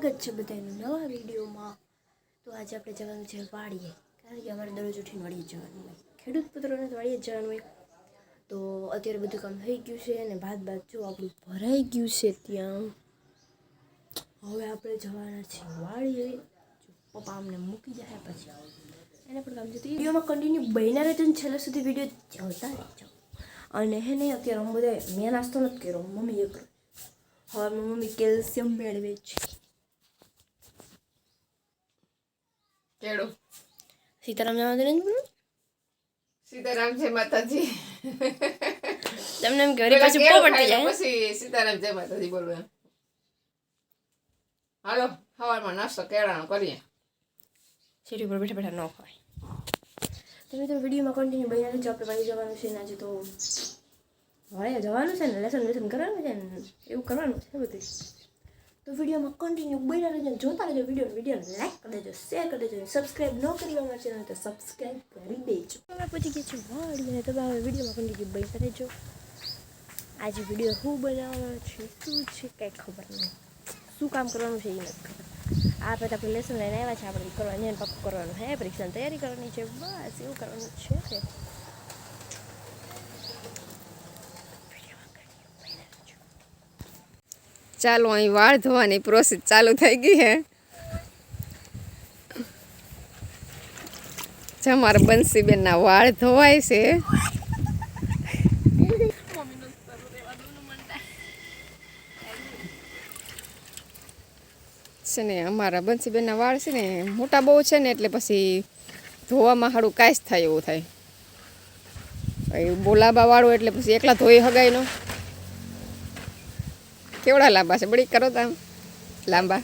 છે બધાનું નવા વિડીયોમાં. તો આજે આપણે જવાનું છે વાડીએ, કારણ કે અમારે દરરોજ ઉઠીને વાડીએ જવાનું હોય. ખેડૂત પુત્રોને વાડીએ જવાનું હોય. તો અત્યારે બધું કામ થઈ ગયું છે અને ભાત ભાત જો આપણું ભરાઈ ગયું છે ત્યાં. હવે આપણે જવાના છીએ વાડીએ. પપ્પા અમને મૂકી જાય પછી. એને પણ કામ છે વિડીયોમાં કન્ટિન્યુ બહેના રહેજો છેલ્લે સુધી વીડિયો જોતા રહેજો. અને હે નહીં અત્યારે હું બધા મેં નાસ્તો નથી કર્યો મમ્મીએ કર્યો હવે મમ્મી કેલ્શિયમ મેળવે છે. કેળો. સીતારામ જવા સીતારામ જય માતાજી. તમને એમ કે પાછું પોપટ થઈ જાય. પછી સીતારામ જય માતાજી બોલવું. એમ. હાલો સવારમાં નાસ્તો કેળાનો કરીએ. સીટી ઉપર બેઠા બેઠા ન ખવાય. તો મિત્રો વિડીયોમાં કન્ટિન્યુ બન્યા રહેજો આપણે ભાઈ જવાનું છે ને આજે તો હવે જવાનું છે ને લેસન વેસન કરવાનું છે ને એવું કરવાનું છે બધું. તો વિડીયોમાં કન્ટિન્યુ બન્યા રહેજો જોતા રહેજો વીડિયો વીડિયો લાઈક કરી દેજો શેર કરી દેજો સબસ્ક્રાઈબ ન કરી અમારા ચેનલ તો સબસ્ક્રાઈબ કરી દેજો. અમે પછી કહે છે વાળી અને તમે હવે વિડીયોમાં કન્ટિન્યુ બન્યા રહેજો. આજે વીડિયો શું બનાવવાનો છે, શું છે કંઈ ખબર નહીં. શું કામ કરવાનું છે એ નથી ખબર. આ પછી આપણે લેસન લઈને આવ્યા છે, આપણે કરવાની પાકું કરવાનું હે, પરીક્ષાની તૈયારી કરવાની છે, બસ એવું કરવાનું છે ચાલો, અહીં વાળ ધોવાની પ્રોસેસ ચાલુ થઈ ગઈ હે. જમારા બંસીબેનના વાળ ધોવાય છે. છે ને, અમારા બંસીબેનના વાળ છે ને, મોટા બહુ છે ને, એટલે પછી ધોવામાં સારું કાંઈ જ થાય એવું થાય. બોલાબા વાળું એટલે પછી એકલા ધોઈ હગાય નો કેવડા લાંબા છે? બળી કરો તામ લાંબા.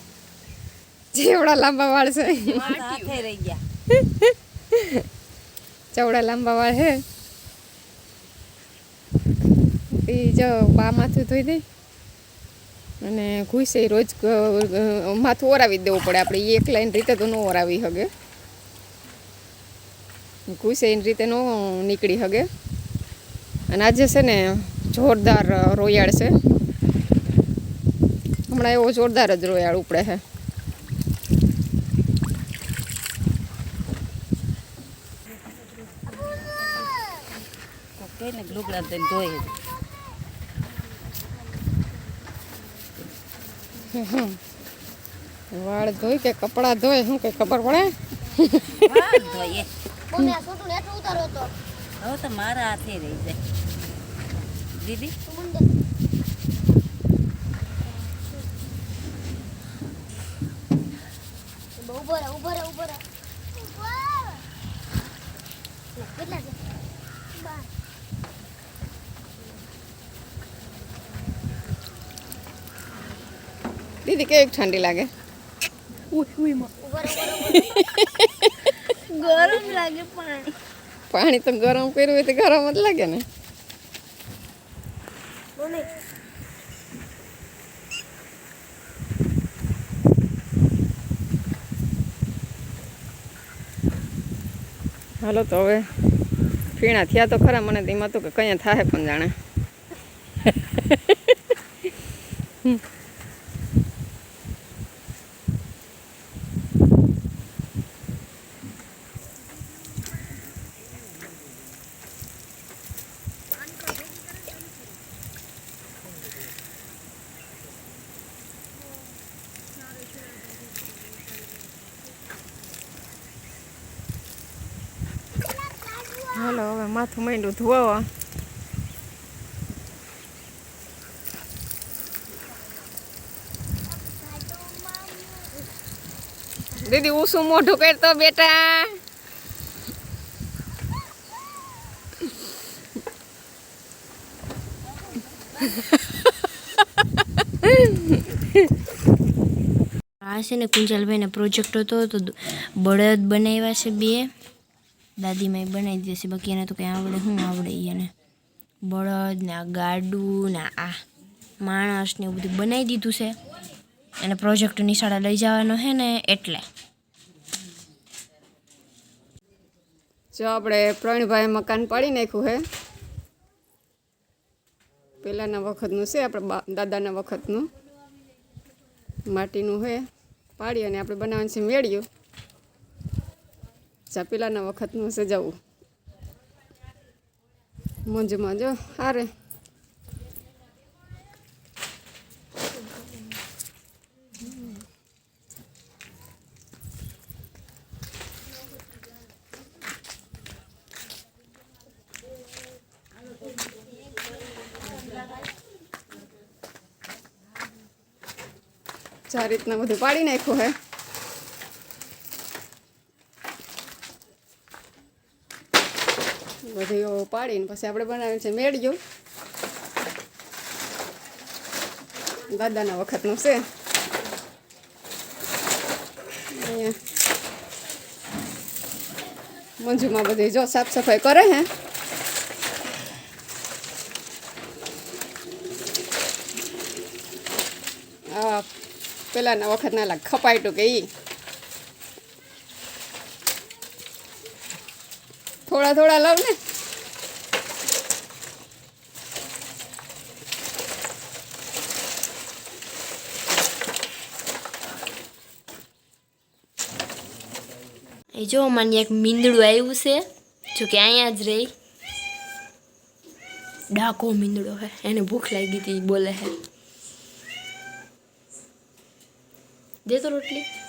જેવડા લાંબા વાળ છે. ચવડા લાંબા વાળ હે એ જો બા માથું ધોઈ દે. અને ઘૂસે રોજ માથું ઓરાવી દેવું પડે. આપણે એક લાઈન રીતે તો ન ઓરાવી હગે. ઘૂસે એની રીતે ન નીકળી હગે. અને આજે છે ને જોરદાર રોયાળ છે. હમણાં એવો જોરદાર જ રોયાળ ઉપડે છે. કઈ ને લુગડા દઈને ધોઈ વાળ ધોઈ કે કપડાં ધોઈ શું કઈ ખબર પડે? વાળ ધોઈએ. મમ્મી આ છોટું નેટ ઉતારો તો. હવે તો મારા હાથે રહી જાય. દીદી ઊભો રહે ઊભો રહે ઊભો રહે કેટલા છે દીદી કેવી ઠંડી લાગે ગરમ લાગે પાણી પાણી તો ગરમ કર્યું હોય તો ગરમ જ લાગે ને હાલો તો હવે ફીણા થયા તો ખરા, મને એમાં તો કે કયા થાય પણ જાણે હાલો હવે માથું માંડ્યું ધોવા દીદી ઉસું મોઢું કરતો બેટા. આ છે ને કુંજલભાઈને પ્રોજેક્ટ હતો, તો બળદ બનાવ્યા છે બે. દાદીમાએ બનાવી દીધી છે બાકી એને તો કંઈ આવડે, શું આવડે એને? બળદ ને આ ગાડું ને આ માણસ ને એવું બધું બનાવી દીધું છે. અને પ્રોજેક્ટ નિશાળે લઈ જવાનો છે ને એટલે. જો આપણે પ્રવીણભાઈ મકાન પાડી નાખ્યું હે પહેલાંના વખતનું છે, આપણે દાદાના વખતનું. માટીનું છે, પાડી અને આપણે બનાવવાનું છે, મેળ્યું. ચા પેલાના વખતનું સજાવું. મંજમાં જો હારે. આ રીતના બધું પાડી નાખ્યું હે. બધું પાડીને પછી આપણે બનાવીને છે મેળ્યું. દાદાના વખતનું છે. મંજુમાં બધી જો સાફ સફાઈ કરે હે. પેલાના વખતના લાગ ખપાયટું કે ઈ. થોડા થોડા લવ ને. એ જો મને એક મીંદડું આવ્યું છે, જો કે અહીંયા જ રહી. ડાકો મીંદડો હે, એને ભૂખ લાગી હતી બોલે હે. દે તો રોટલી.